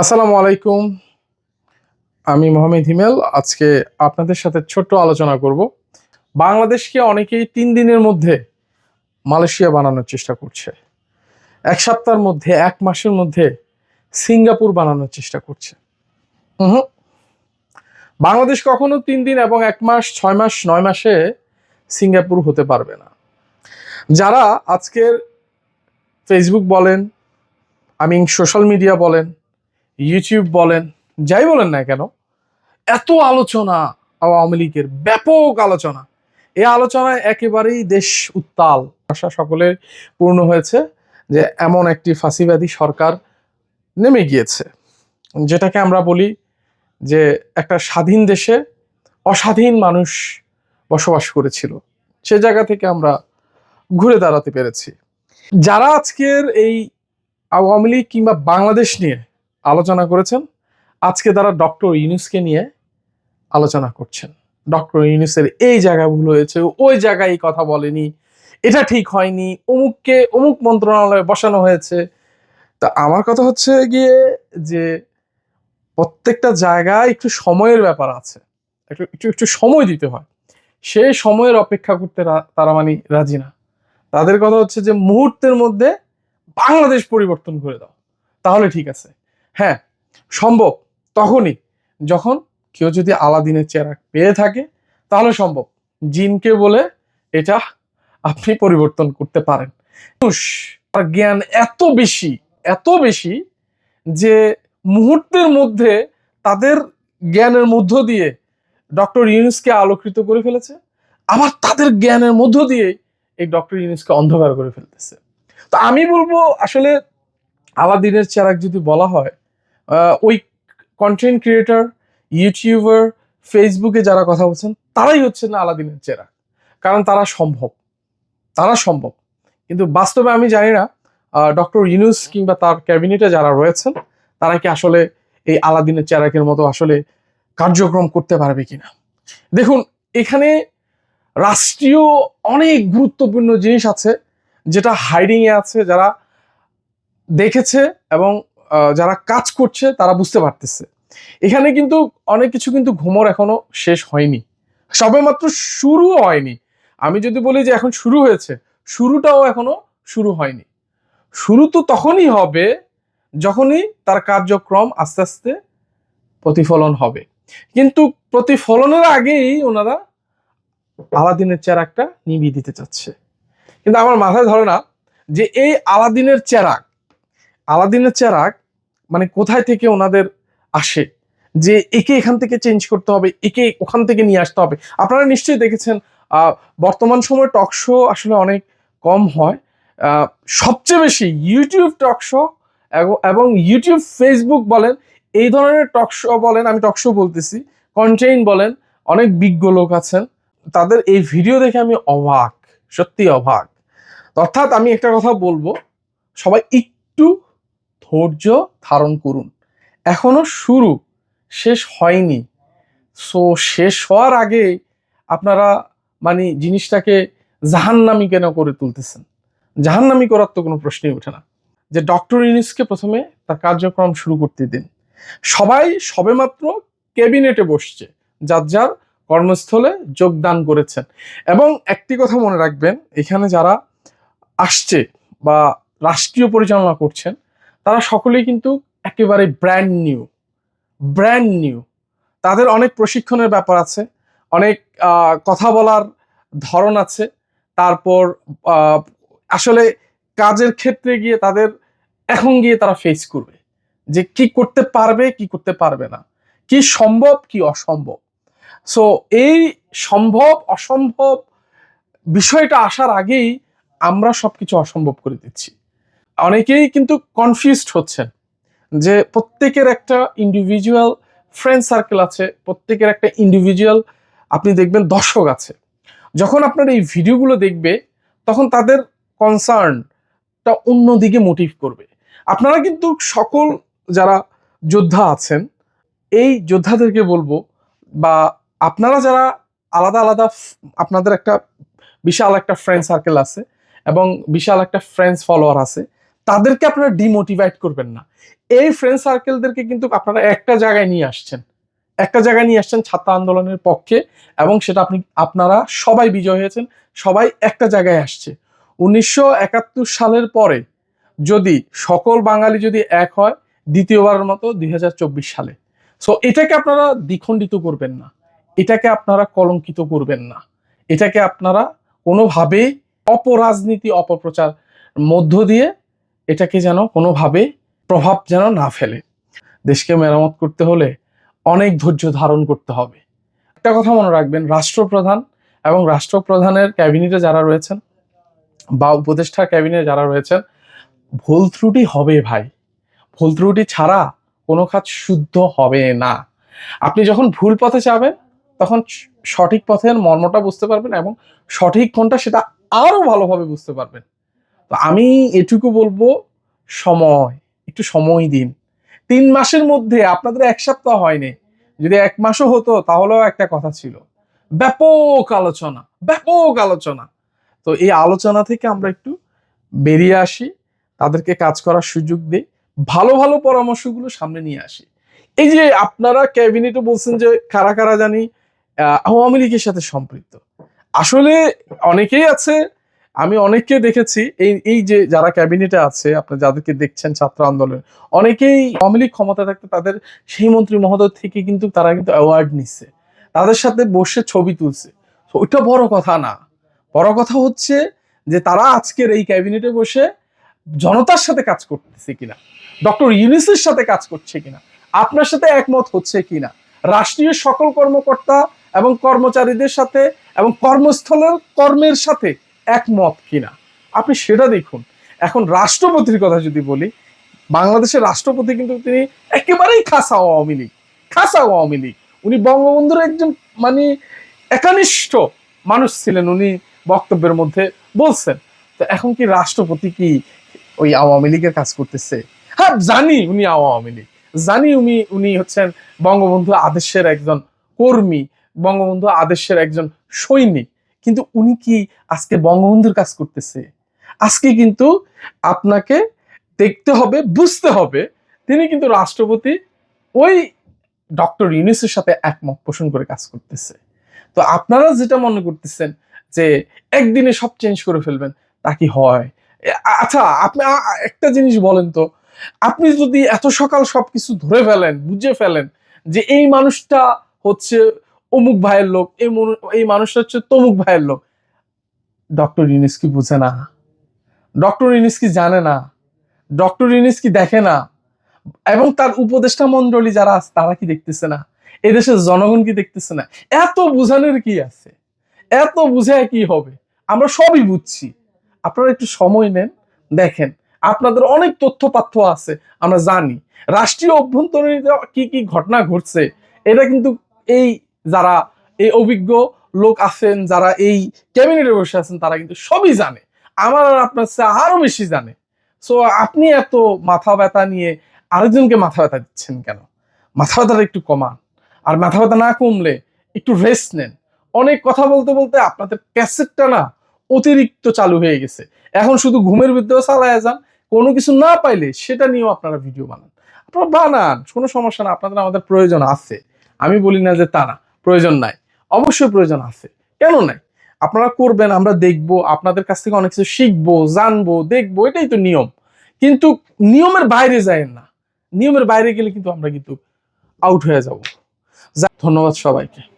আসসালামু আলাইকুম। আমি মোহাম্মদ হিমেল। আজকে আপনাদের সাথে ছোট্ট আলোচনা করব। বাংলাদেশকে অনেকেই তিন দিনের মধ্যে মালয়েশিয়া বানানোর চেষ্টা করছে। এক সপ্তাহের মধ্যে, এক মাসের মধ্যে সিঙ্গাপুর বানানোর চেষ্টা করছে। হুম বাংলাদেশ কখনো তিন দিন এবং এক মাস, ছয় মাস, নয় মাসে সিঙ্গাপুর হতে পারবে না। যারা আজকের ফেসবুক বলেন আমি সোশ্যাল মিডিয়া বলেন ইউটিউব বলেন, যাই বলেন না কেন, এত আলোচনা আওয়ামী লীগের, ব্যাপক আলোচনা। এই আলোচনায় একেবারেই দেশ উত্তাল। আশা সকলের পূর্ণ হয়েছে যে এমন একটি ফাঁসিবাদী সরকার নেমে গিয়েছে। যেটাকে আমরা বলি যে একটা স্বাধীন দেশে অস্বাধীন মানুষ বসবাস করেছিল। সে জায়গা থেকে আমরা ঘুরে দাঁড়াতে পেরেছি। যারা আজকের এই আওয়ামী লীগ কিংবা বাংলাদেশ নিয়ে আলোচনা করেছেন। আজকে তারা ডক্টর ইউনুসকে নিয়ে আলোচনা করছেন। ডক্টর ইউনুসের এই জায়গা ভুল হয়েছে, ওই জায়গায় কথা বলেনি, এটা ঠিক হয়নি, অমুককে, অমুক মন্ত্রণালয়ে বসানো হয়েছে। তা আমার কথা হচ্ছে গিয়ে যে প্রত্যেকটা জায়গায় একটু সময়ের ব্যাপার আছে। একটু একটু একটু সময় দিতে হয়। সেই সময়ের অপেক্ষা করতে তারা মানে রাজি না। তাদের কথা হচ্ছে যে মুহূর্তের মধ্যে বাংলাদেশ পরিবর্তন করে দাও। তাহলে ঠিক আছে। হ্যাঁ সম্ভব তখনই। যখন কেউ যদি আলাদিনের চেহারা পেয়ে থাকে, তাহলে সম্ভব। জিনকে বলে এটা আপনি পরিবর্তন করতে পারেন। জ্ঞান এত বেশি এত বেশি যে মুহূর্তের মধ্যে তাদের জ্ঞানের মধ্য দিয়ে ডক্টর ইউনুসকে আলোকিত করে ফেলেছে, আবার তাদের জ্ঞানের মধ্য দিয়ে এই ডক্টর ইউনুসকে অন্ধকার করে ফেলতেছে। তো আমি বলব, আসলে আলাদিনের চেরাক যদি বলা হয় ওই কন্টেন্ট ক্রিয়েটার ইউটিউবার ফেসবুকে যারা কথা বলছেন, তারাই হচ্ছে না আলাদিনের চেরাক কারণ তারা সম্ভব। তারা সম্ভব। কিন্তু বাস্তবে আমি জানি না ডক্টর ইউনুস কিংবা তার ক্যাবিনেটে যারা রয়েছেন, তারা কি আসলে এই আলাদিনের চেরাকের মতো আসলে কার্যক্রম করতে পারবে কিনা? দেখুন, এখানে রাষ্ট্রীয় অনেক গুরুত্বপূর্ণ জিনিস আছে, যেটা হাইডিংয়ে আছে, যারা দেখেছে এবং যারা কাজ করছে, তারা বুঝতে পারতেছে। এখানে কিন্তু অনেক কিছু কিন্তু ঘুমোর এখনও শেষ হয়নি। সবেমাত্র শুরু হয়নি। আমি যদি বলি যে এখন শুরু হয়েছে, শুরুটাও এখনও শুরু হয়নি। শুরু তো তখনই হবে যখনই তার কার্যক্রম আস্তে আস্তে প্রতিফলন হবে। কিন্তু প্রতিফলনের আগেই ওনারা আলাদিনের চেরাকটা নিভিয়ে দিতে চাচ্ছে। কিন্তু আমার মাথায় ধরে না যে এই আলাদিনের চেরাক আলাদিনের চেরাক মানে কোথায় থেকে ওনাদের আসে? যে একে এখান থেকে চেঞ্জ করতে হবে, একে ওখান থেকে নিয়ে আসতে হবে। আপনারা নিশ্চয়ই দেখেছেন বর্তমান সময় টক শো আসলে অনেক কম হয়। সবচেয়ে বেশি ইউটিউব টক শো এবং ইউটিউব ফেসবুক বলেন, এই ধরনের টক শো বলেন, আমি টক শো বলতেছি কন্টেইন বলেন, অনেক বিজ্ঞ লোক আছেন, তাদের এই ভিডিও দেখে আমি অবাক সত্যি অবাক। অর্থাৎ আমি একটা কথা বলব, সবাই একটু ধৈর্য ধারণ করুন। এখনও শুরু, শেষ হয়নি। সো শেষ হওয়ার আগে আপনারা মানে জিনিসটাকে জাহান্নামি কেন করে তুলতেছেন? জাহান্নামি করার তো কোনো প্রশ্নই ওঠে না। যে ডক্টর ইউনিসকে প্রথমে তার কার্যক্রম শুরু করতে দিন। সবাই সবেমাত্র ক্যাবিনেটে বসছে, যার যার কর্মস্থলে যোগদান করেছেন। এবং একটি কথা মনে রাখবেন, এখানে যারা আসছে বা রাষ্ট্রীয় পরিচালনা করছেন তারা সকলেই কিন্তু একেবারে ব্র্যান্ড নিউ ব্র্যান্ড নিউ তাদের অনেক প্রশিক্ষণের ব্যাপার আছে, অনেক কথা বলার ধরন আছে। তারপর আসলে কাজের ক্ষেত্রে গিয়ে তাদের, এখন গিয়ে তারা ফেস করবে যে কি করতে পারবে, কি করতে পারবে না। কি সম্ভব, কি অসম্ভব। সো এই সম্ভব, অসম্ভব বিষয়টা আসার আগেই আমরা সবকিছু অসম্ভব করে দিচ্ছি। অনেকেই কিন্তু কনফিউজড হচ্ছেন যে প্রত্যেকের একটা ইন্ডিভিজুয়াল ফ্রেন্ড সার্কেল আছে, প্রত্যেকের একটা ইন্ডিভিজুয়াল আপনি দেখবেন দর্শক আছে। যখন আপনার এই ভিডিওগুলো দেখবে, তখন তাদের কনসার্নটা অন্যদিকে মোটিভ করবে। আপনারা কিন্তু সকল যারা যোদ্ধা আছেন, এই যোদ্ধাদেরকে বলব বা আপনারা যারা আলাদা আলাদা আপনাদের একটা বিশাল একটা ফ্রেন্ড সার্কেল আছে এবং বিশাল একটা ফ্রেন্ডস ফলোয়ার আছে তাদেরকে আপনারা ডিমোটিভেট করবেন না। এই ফ্রেন্ড সার্কেলদেরকে কিন্তু আপনারা একটা জায়গায় নিয়ে আসছেন। একটা জায়গায় নিয়ে আসছেন ছাত্র আন্দোলনের পক্ষে এবং সেটা আপনি, আপনারা সবাই বিজয় হয়েছেন, সবাই একটা জায়গায় আসছে। উনিশশো একাত্তর সালের পরে যদি সকল বাঙালি যদি এক হয়, দ্বিতীয়বারের মতো দুই হাজার চব্বিশ সালে। সো এটাকে আপনারা দ্বিখণ্ডিত করবেন না। এটাকে আপনারা কলঙ্কিত করবেন না। এটাকে আপনারা কোনোভাবেই অপরাজনীতি, অপপ্রচার মধ্য দিয়ে এটাকে যেন কোনোভাবে প্রভাব যেন না ফেলে। দেশকে মেরামত করতে হলে অনেক ধৈর্য ধারণ করতে হবে। একটা কথা মনে রাখবেন, রাষ্ট্রপ্রধান এবং রাষ্ট্রপ্রধানের ক্যাবিনেটে যারা রয়েছেন বা উপদেষ্টার ক্যাবিনেটে যারা রয়েছেন, ভুল ত্রুটি হবে ভাই। ভুল ত্রুটি ছাড়া কোনো কাজ শুদ্ধ হবে না। আপনি যখন ভুল পথে যাবেন, তখন সঠিক পথের মর্মটা বুঝতে পারবেন এবং সঠিক কোনটা সেটা আরও ভালোভাবে বুঝতে পারবেন। তো আমি এটুকু বলব, সময়, একটু সময় দিন। তিন মাসের মধ্যে আপনাদের এক সপ্তাহ হয়নি। যদি এক মাসও হতো, তাহলেও একটা কথা ছিল। ব্যাপক আলোচনা ব্যাপক আলোচনা। তো এই আলোচনা থেকে আমরা একটু বেরিয়ে আসি, তাদেরকে কাজ করার সুযোগ দিই, ভালো ভালো পরামর্শগুলো সামনে নিয়ে আসি। এই যে আপনারা ক্যাবিনেটে বলছেন যে কারা কারা জানি আওয়ামী লীগের সাথে সম্পৃক্ত। আসলে অনেকেই আছে আমি অনেককে দেখেছি, এই এই যে যারা ক্যাবিনেটে আছে, আপনারা যাদেরকে দেখছেন ছাত্র আন্দোলন, অনেকেই আওয়ামী লীগ ক্ষমতা থাকতে তাদের সেই মন্ত্রী মহোদয় থেকে কিন্তু তারা কিন্তু অ্যাওয়ার্ড নিচ্ছে তাদের সাথে বসে ছবি তুলছে। ওইটা বড় কথা না। বড় কথা হচ্ছে যে তারা আজকের এই ক্যাবিনেটে বসে জনতার সাথে কাজ করতেছে কিনা, ডক্টর ইউনিসের সাথে কাজ করছে কিনা, আপনার সাথে একমত হচ্ছে কিনা, রাষ্ট্রীয় সকল কর্মকর্তা এবং কর্মচারীদের সাথে এবং কর্মস্থলের কর্মের সাথে একমত কিনা? আপনি সেটা দেখুন। এখন রাষ্ট্রপতির কথা যদি বলি, বাংলাদেশের রাষ্ট্রপতি কিন্তু তিনি একেবারেই খাসা আওয়ামী লীগ, খাসা আওয়ামী লীগ। উনি বঙ্গবন্ধুর একজন মানে একানিষ্ঠ মানুষ ছিলেন উনি বক্তব্যের মধ্যে বলছেন। তো এখন কি রাষ্ট্রপতি কি ওই আওয়ামী লীগের কাজ করতেছে? হ্যাঁ জানি উনি আওয়ামী লীগ। জানি উনি উনি হচ্ছেন বঙ্গবন্ধু আদেশের একজন কর্মী, বঙ্গবন্ধু আদেশের একজন সৈনিক। কিন্তু উনি কি আজকে বঙ্গবন্ধুর কাজ করতেছে? আজকে কিন্তু আপনাকে দেখতে হবে, বুঝতে হবে। তিনি কিন্তু রাষ্ট্রপতি, ওই ডক্টর ইউনিসের সাথে একমত পোষণ করে কাজ করতেছে। তো আপনারা যেটা মনে করতেছেন যে একদিনে সব চেঞ্জ করে ফেলবেন, তা কি হয়? আচ্ছা আপনি একটা জিনিস বলেন তো, আপনি যদি এত সকাল সবকিছু ধরে ফেলেন, বুঝে ফেলেন যে এই মানুষটা হচ্ছে অমুক ভাইয়ের লোক, এই এই মানুষটা হচ্ছে তমুক ভাইয়ের লোক। ডক্টর ইউনিস কি বুঝে না। ডক্টর ইউনিস কি জানে না। ডক্টর ইউনিস কি দেখে না। এবং তার উপদেষ্টা মন্ডলী যারা আছে, তারা কি দেখতেছে না? এদেশের জনগণ কি দেখতেছে না? এত বুঝানোর কি আছে? এত বুঝায় কি হবে? আমরা সবই বুঝছি। আপনারা একটু সময় নেন, দেখেন। আপনাদের অনেক তথ্য পাথ্য আছে, আমরা জানি। রাষ্ট্রীয় অভ্যন্তরীণ কি কি ঘটনা ঘটছে, এটা কিন্তু এই যারা এই অভিজ্ঞ লোক আছেন, যারা এই ক্যাবিনেটে বসে আছেন, তারা কিন্তু সবই জানে। আমার আর আপনার চেয়ে আরও বেশি জানে। সো আপনি এত মাথা ব্যথা নিয়ে আরেকজনকে মাথা ব্যথা দিচ্ছেন কেন? মাথা ব্যথাটা একটু কমান। আর মাথা ব্যথা না কমলে একটু রেস্ট নেন। অনেক কথা বলতে বলতে আপনাদের ক্যাসেটটা না অতিরিক্ত চালু হয়ে গেছে। এখন শুধু ঘুমের ভিতরেও চালায় যান। কোনো কিছু না পাইলে সেটা নিয়েও আপনারা ভিডিও বানান। আপনারা বানান, কোনো সমস্যা না। আপনাদের আমাদের প্রয়োজন আছে। আমি বলি না যে তা না। প্রয়োজন নাই। অবশ্যই প্রয়োজন আছে। কেন নাই? আপনারা করবেন, আমরা দেখব, আপনাদের কাছ থেকে অনেক কিছু শিখব, জানব, দেখব, এটাই তো নিয়ম। কিন্তু নিয়মের বাইরে যায় না। নিয়মের বাইরে গেলে কিন্তু আমরা কিন্তু আউট হয়ে যাব। ধন্যবাদ সবাইকে।